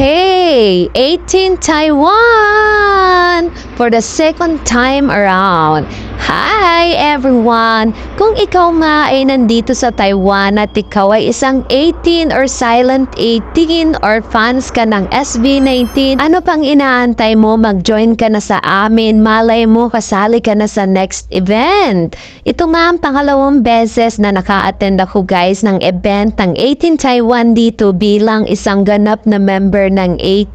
Hey, 18 Taiwan! For the second time around. Hi everyone! Kung ikaw nga ay nandito sa Taiwan at ikaw ay isang 18 or silent 18 or fans ka ng SB19, ano pang inaantay mo? Mag-join ka na sa amin. Malay mo, kasali ka na sa next event. Ito nga ang pangalawang beses na naka-attend ako guys ng event ng 18 Taiwan dito bilang isang ganap na member ng 18.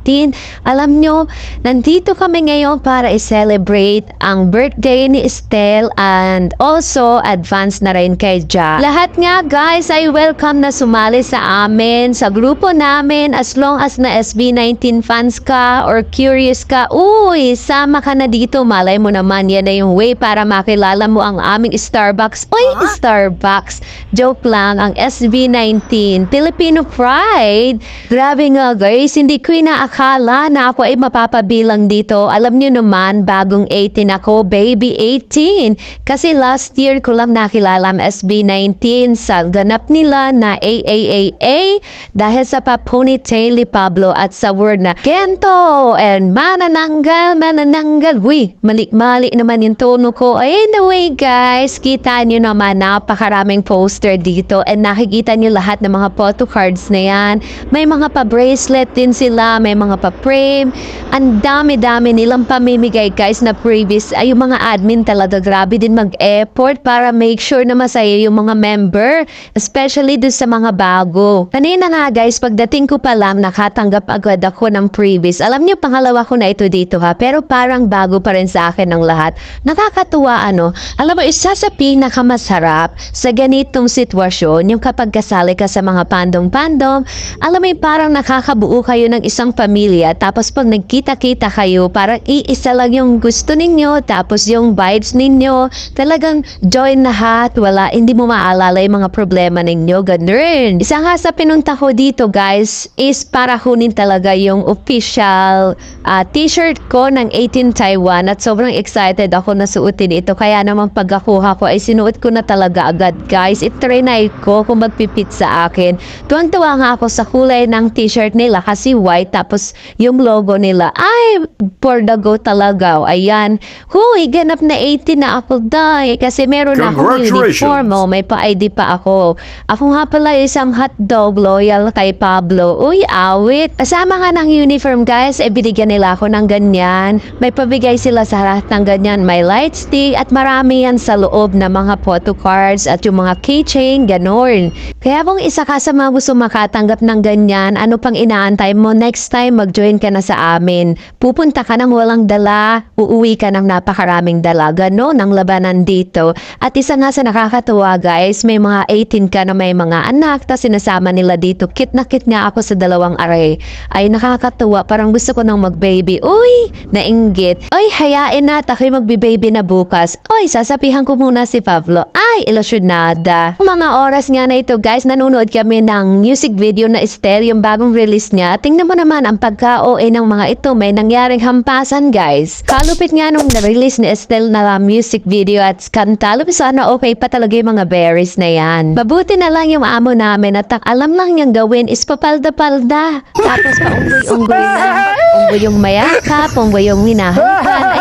Alam nyo, nandito kami ngayon para i-celebrate ang birthday ni Estelle and also advance na rin kay Ja. Lahat nga guys ay welcome na sumali sa amin, sa grupo namin as long as na SB19 fans ka or curious ka. Uy, sama ka na dito. Malay mo naman yan na yung way para makilala mo ang aming Starbucks. Uy, Starbucks. Joke lang, ang SB19, Filipino Pride. Grabe nga guys, hindi ko inaakala na ako ay mapapabilang dito. Alam niyo naman, bagong 18 ako, baby 18. Kasi last year ko lang nakilala ang SB19 sa ganap nila na AAAA dahil sa pa-ponytail ni Pablo at sa word na Kento and manananggal, manananggal. Uy, mali-mali naman yung tono ko. Anyway guys, kita nyo naman napakaraming poster dito and nakikita nyo lahat ng mga photo cards na yan. May mga pa-bracelet din sila, may mga pa-frame. Ang dami-dami nilang pamimigay guys na previous ay yung mga admin talaga grabe din mag-effort para make sure na masaya yung mga member. Especially doon sa mga bago. Kanina nga guys, pagdating ko pa lang, nakatanggap agad ako ng previous. Alam niyo, pangalawa ko na ito dito ha, pero parang bago pa rin sa akin ng lahat. Nakakatuwa ano, alam mo, isa sa pinakamasarap sa ganitong sitwasyon, yung kapag kasali ka sa mga pandong-pandong, alam mo, parang nakakabuo kayo ng isang pamilya, tapos pag nagkita-kita kayo, parang iisa lang yung gusto ninyo, tapos yung vibes ninyo, talagang join lahat, wala, hindi mo maalala yung mga problema ninyo, ganun. Isa nga sa pinunta ko dito, guys, is para kunin talaga yung official ah, t-shirt ko ng 18 Taiwan at sobrang excited ako na suotin ito. Kaya naman pagkakuha ko ay sinuot ko na talaga agad, guys. Itrinay ko kung magpipit sa akin. Tuwang-tuwa nga ako sa kulay ng t-shirt nila kasi white tapos yung logo nila ay for the go talaga. Ayan. Huy, ganap na 18 na ako, day. Kasi meron na akong uniform. Oh, may pa-ID pa ako. Ako nga pala isang hotdog loyal kay Pablo. Uy, awit. Kasama nga ng uniform, guys. E, binigyan nila ako ng ganyan. May pabigay sila sa lahat ng ganyan. May light stick at marami yan sa loob na mga photo cards at yung mga keychain, ganon. Kaya kung isa ka sa mga gusto makatanggap ng ganyan, ano pang inaantay mo? Next time, mag-join ka na sa amin. Pupunta ka ng walang dala, uuwi ka ng napakaraming dala. Ganon ang labanan dito. At isa nga sa nakakatuwa guys, may mga 18 ka na may mga anak, ta sinasama nila dito. Kit na kit nga ako sa dalawang array. Ay nakakatuwa, parang gusto ko nang mag-baby. Uy, nainggit. Uy, hayain na, tako'y magbi-baby na bukas. Uy, sasapihan ko muna si Pablo. Ay, ilusyonada. Mga oras nga na ito guys, nanonood kami ng music video na Estelle, yung bagong release niya. Tingnan mo naman ang pagka-OA ng mga ito. May nangyaring hampasan guys. Kalupit nga nung na-release ni Estelle na music video at kanta. Lupit sana okay pa talaga yung mga berries na yan. Mabuti na lang yung amo namin at alam lang niyang gawin is papalda-palda. Tapos paunggoy-unggoy na. Unggoy yung mayakap, unggoy yung hinahapan. Ay,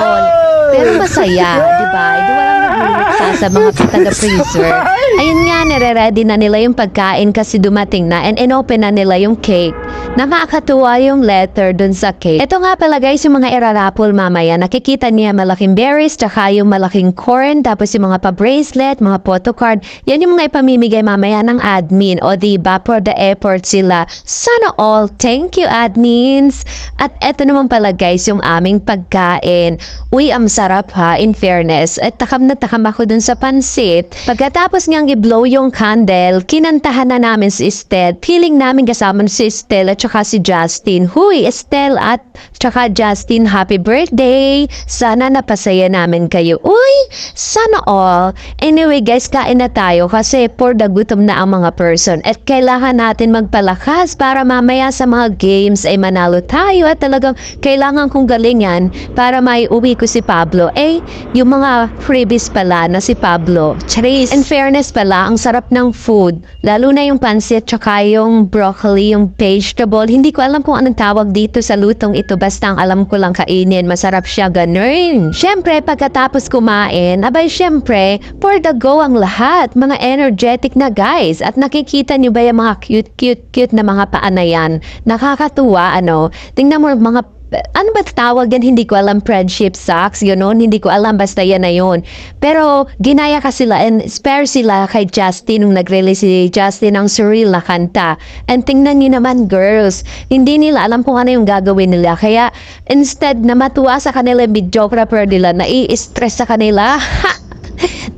all. Pero masaya, di ba? Di walang nagluluksa sa mga taga-freezer. Ayun nga, nire-ready na nila yung pagkain kasi dumating na and inopen na nila yung cake. Nakakatuwa yung letter dun sa cake. Ito nga pala guys, yung mga irarapol mamaya. Nakikita niya malaking berries, tsaka yung malaking corn, tapos yung mga pa-bracelet, mga photo card. Yan yung mga ipamimigay mamaya ng admin. O diba, for the effort sila. Sana all. Thank you, admins. At eto naman pala guys, yung aming pagkain. Uy, ang sarap ha, in fairness. At takam na takam ako dun sa pansit. Pagkatapos niyang i-blow yung candle, kinantahan na namin si Estelle. Feeling namin kasama si Estelle at si Justin. Huy, Estelle at saka Justin, happy birthday! Sana napasaya namin kayo. Uy, sana all. Anyway guys, kain na tayo kasi for the gutom na ang mga person. At kailangan natin magpalakas para mamaya sa mga games ay manalo tayo at talagang kailangan kong galingan para may uwi ko si Pablo. Eh, yung mga freebies pala na si Pablo. Charis. In fairness pala, ang sarap ng food. Lalo na yung pansit tsaka yung broccoli, yung vegetable vegetable. Hindi ko alam kung anong tawag dito sa lutong ito. Basta ang alam ko lang kainin. Masarap siya ganun. Siyempre, pagkatapos kumain, abay siyempre, for the go ang lahat. Mga energetic na guys. At nakikita niyo ba yung mga cute, cute, cute na mga paa na yan? Nakakatuwa, ano? Tingnan mo mga ano ba tawag yan? Hindi ko alam. Friendship socks, yun nun. Hindi ko alam. Basta yan na yun. Pero, ginaya ka sila and spare sila kay Justin nung nag-release si Justin ng surreal na kanta. And tingnan niyo naman, girls. Hindi nila alam kung ano yung gagawin nila. Kaya, instead na matuwa sa kanila yung videographer nila, nai-stress sa kanila, ha!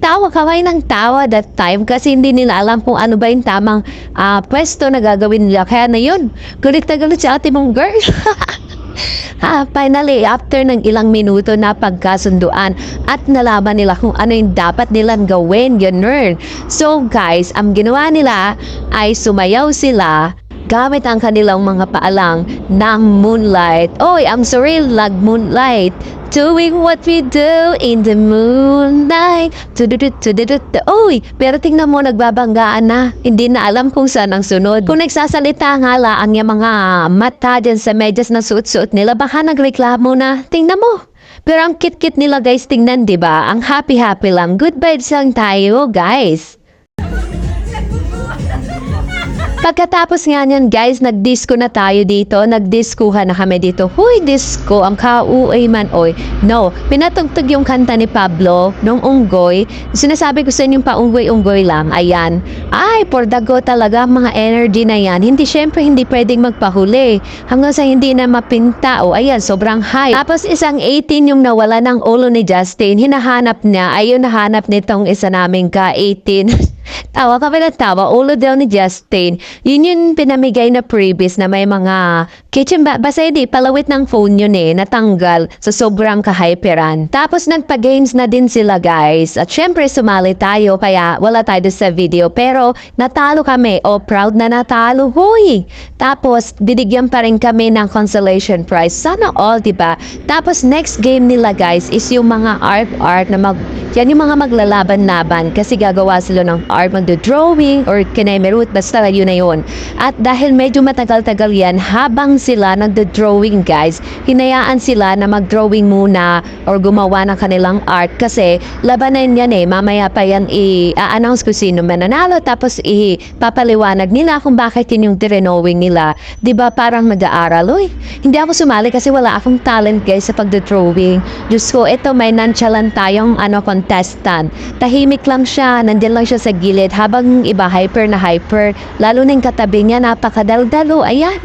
tawa kaway ng tawa that time kasi hindi nila alam kung ano ba yung tamang ah, pwesto na gagawin nila. Kaya na yun, galit na galit si ate mong girl. Ah, finally, after ng ilang minuto na pagkasunduan at nalaman nila kung ano yung dapat nilang gawin, ganun. So guys, ang ginawa nila ay sumayaw sila gamit ang kanilang mga paalang ng moonlight. Oy, ang surreal lag moonlight. Doing what we do in the moonlight. Oy, pero tingnan mo, nagbabanggaan na. Hindi na alam kung saan ang sunod. Kung nagsasalita nga la ang yung mga mata dyan sa medyas na suot-suot nila, baka nagreklamo na. Tingnan mo. Pero ang kit-kit nila guys, tingnan, di ba? Ang happy-happy lang. Good vibes lang tayo, guys. Pagkatapos nga niyan guys, nag-disco na tayo dito. Nag-discohan na kami dito. Huy, disco, ang kauay man oy. No, pinatugtog yung kanta ni Pablo nung unggoy. Sinasabi ko sa inyo pa unggoy-unggoy lang. Ayan. Ay, for the go talaga mga energy na yan. Hindi, syempre, hindi pwedeng magpahuli. Hanggang sa hindi na mapinta. O, ayan, sobrang high. Tapos isang 18 yung nawala ng ulo ni Justin. Hinahanap niya. Ayun, nahanap nitong isa naming ka-18. Tawa kami na tawa, ulo daw ni Justin. Yun yung pinamigay na previous na may mga kitchen ba? Basta hindi, palawit ng phone yun eh, natanggal sa sobrang kahyperan. Tapos nagpa-games na din sila guys. At syempre sumali tayo kaya wala tayo sa video. Pero natalo kami. Oh, proud na natalo. Huy! Tapos binigyan pa rin kami ng consolation prize. Sana all, di ba? Tapos next game nila guys is yung mga art-art na mag... Yan yung mga maglalaban-laban kasi gagawa sila ng art, magdo-drawing or kinemerut, basta yun na yun. At dahil medyo matagal-tagal yan, habang sila nagdo-drawing guys, hinayaan sila na mag-drawing muna or gumawa ng kanilang art kasi labanan yan eh, mamaya pa yan i-announce ko sino mananalo tapos ipapaliwanag nila kung bakit yun yung drenowing nila. ba parang mag-aaral, uy, hindi ako sumali kasi wala akong talent guys sa pagdo-drawing. Diyos ko, ito may nonchalant tayong ano, contestant. Tahimik lang siya, nandyan lang siya sa gilid habang iba hyper na hyper. Lalo na yung katabi niya, napakadaldalo. Ayan.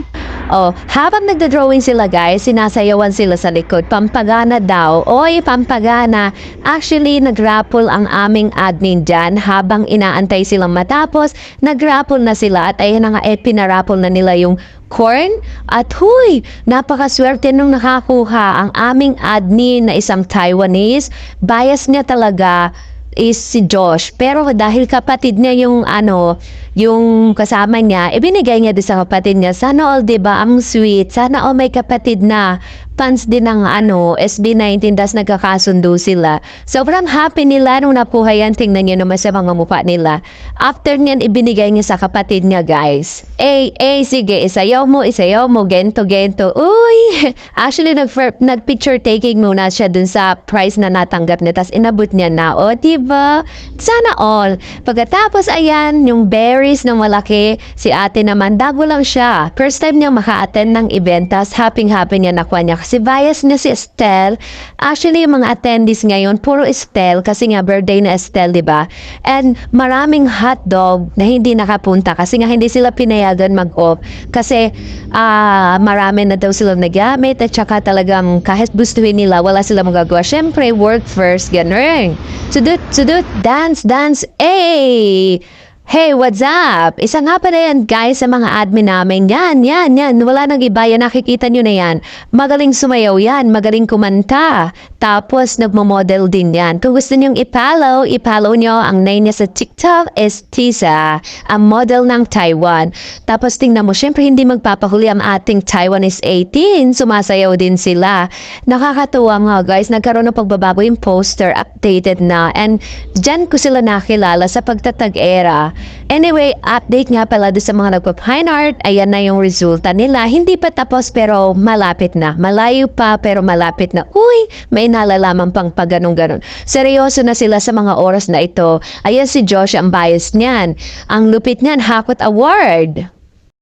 Oh, habang nagda-drawing sila guys, sinasayawan sila sa likod. Pampagana daw. Oy, pampagana. Actually, nag-raffle ang aming admin dyan habang inaantay silang matapos. Nag-raffle na sila at ayun na nga, eh, pinaraffle na nila yung corn. At huy, napakaswerte nung nakakuha ang aming admin na isang Taiwanese. Bias niya talaga is si Josh. Pero dahil kapatid niya yung ano, yung kasama niya, ibinigay niya doon sa kapatid niya. Sana all, di ba, ang sweet. Sana all may kapatid na fans din ng ano, SB19, das nagkakasundo sila. Sobrang happy nila nung nakuha yan. Tingnan niyo naman sa mga mukha nila. After niyan, ibinigay niya sa kapatid niya, guys. Eh, eh, sige, isayaw mo, isayaw mo, gento, gento. Uy! Actually, nag, nag-picture taking muna siya dun sa prize na natanggap niya. Tapos inabot niya na. O, diba? Sana all. Pagkatapos, ayan, yung berries na malaki, si ate naman, dago lang siya. First time niya maka-attend ng event, tapos happy-happy niya nakuha niya. Kasi bias niya si Estelle. Actually, yung mga attendees ngayon, puro Estelle, kasi nga birthday na Estelle, di ba? And maraming hotdog na hindi nakapunta kasi nga hindi sila pinayagan mag-off. Kasi ah marami na daw sila nagamit at saka talagang kahit gustuhin nila, wala sila magagawa. Siyempre, work first, ganun. Sudut, sudut, dance, dance, eh! Hey, what's up? Isa nga pala yan, guys, sa mga admin namin. Yan, yan, yan. Wala nang iba yan. Nakikita nyo na yan. Magaling sumayaw yan. Magaling kumanta. Tapos, nagmo-model din yan. Kung gusto nyong ipollow, ipollow nyo. Ang name niya sa TikTok is Tisa, ang model ng Taiwan. Tapos, tingnan mo, syempre hindi magpapahuli ang ating Taiwanese 18. Sumasayaw din sila. Nakakatuwa nga, guys. Nagkaroon ng pagbabago yung poster. Updated na. And, dyan ko sila nakilala sa pagtatag-era Anyway, update nga pala doon sa mga nagpa-fine art. Ayan na yung resulta nila. Hindi pa tapos pero malapit na. Malayo pa pero malapit na. Uy, may nalalaman pang pag ganun-ganon. Seryoso na sila sa mga oras na ito. Ayan si Josh ang bias niyan. Ang lupit niyan, Hakot Award.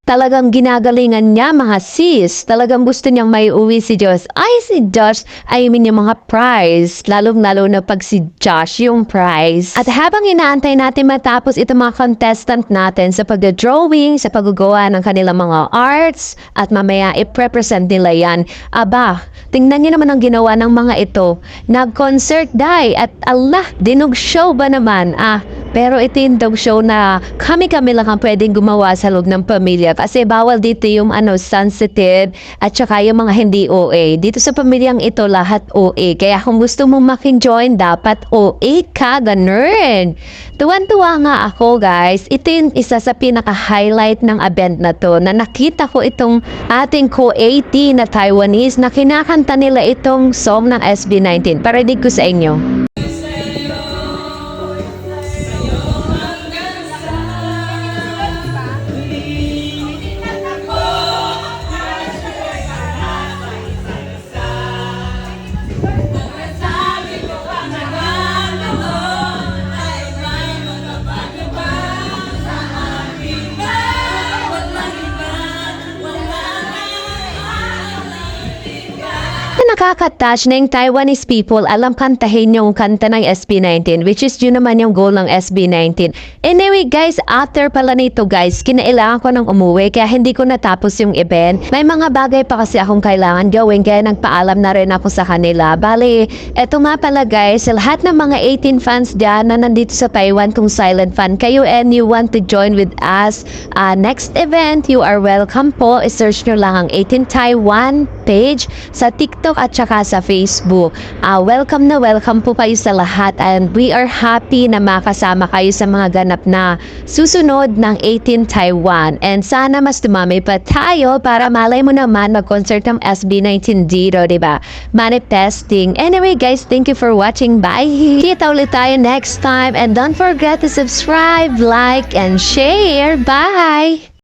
Talagang ginagalingan niya mga sis. Talagang gusto niyang may uwi si Josh. Ay, si Josh, I mean yung mga prize. Lalong-lalo na pag si Josh yung prize. At habang inaantay natin matapos itong mga contestant natin sa pag-drawing, sa paggawa ng kanilang mga arts, at mamaya i-represent nila yan. Aba, tingnan niyo naman ang ginawa ng mga ito. Nag-concert die at Allah, dinog show ba naman? Ah, pero ito yung dog show na kami-kami lang ang pwedeng gumawa sa loob ng pamilya kasi bawal dito yung ano sensitive at saka yung mga hindi OA. Dito sa pamilyang ito lahat OA. Kaya kung gusto mong makin-join dapat OA ka, ganun. Tuwan-tuwa nga ako guys. Ito yung isa sa pinaka-highlight ng event na to na nakita ko itong ating co-80 na Taiwanese na kinakanta nila itong song ng SB19. Parinig ko sa inyo. Nakaka-touch na yung Taiwanese people alam kantahin yung kanta ng SB19 which is yun naman yung goal ng SB19. Anyway guys, after pala nito guys, kinailangan ko ng umuwi kaya hindi ko natapos yung event. May mga bagay pa kasi akong kailangan gawin kaya nagpaalam na rin ako sa kanila. Bali, eto nga pala guys, lahat ng mga 18 fans dyan na nandito sa Taiwan kung silent fan kayo and you want to join with us uh, next event, you are welcome po. I-search nyo lang ang 18 Taiwan page sa TikTok at saka sa Facebook. Ah, welcome na welcome po kayo sa lahat and we are happy na makasama kayo sa mga ganap na susunod ng 18 Taiwan. And sana mas dumami pa tayo para malay mo naman mag-concert ng SB19 dito, di ba? Manifesting. Anyway guys, thank you for watching. Bye! Kita ulit tayo next time and don't forget to subscribe, like, and share. Bye!